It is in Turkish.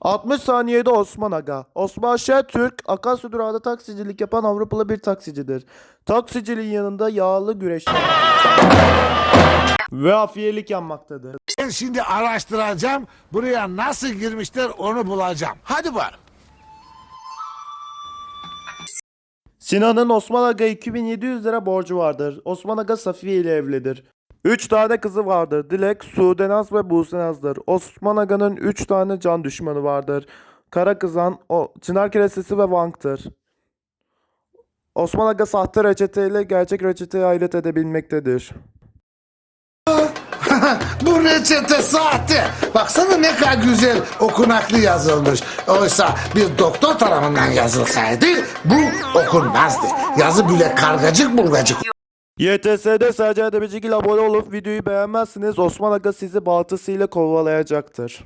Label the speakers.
Speaker 1: 60 saniyede Osman Aga. Osman Şentürk, Akasya durağında taksicilik yapan Avrupalı bir taksicidir. Taksiciliğin yanında yağlı güreş ve afiyelik yanmaktadır.
Speaker 2: Ben şimdi araştıracağım. Buraya nasıl girmişler onu bulacağım. Hadi var.
Speaker 1: Sinan'ın Osman Aga 2700 lira borcu vardır. Osman Aga Safiye ile evlidir. 3 tane kızı vardır. Dilek, Sudenaz ve Busenaz'dır. Osman Aga'nın 3 tane can düşmanı vardır. Kara Kızan, o, Çınar Kiresesi ve Vank'tır. Osman Aga sahte reçeteyle gerçek reçeteyi ayırt edebilmektedir.
Speaker 2: Bu reçete sahte. Baksana ne kadar güzel okunaklı yazılmış. Oysa bir doktor tarafından yazılsaydı bu okunmazdı. Yazı bile kargacık burgacık
Speaker 1: YTS'de Demecik ile abone olup videoyu beğenmezsiniz Osman Aga sizi baltasıyla kovalayacaktır.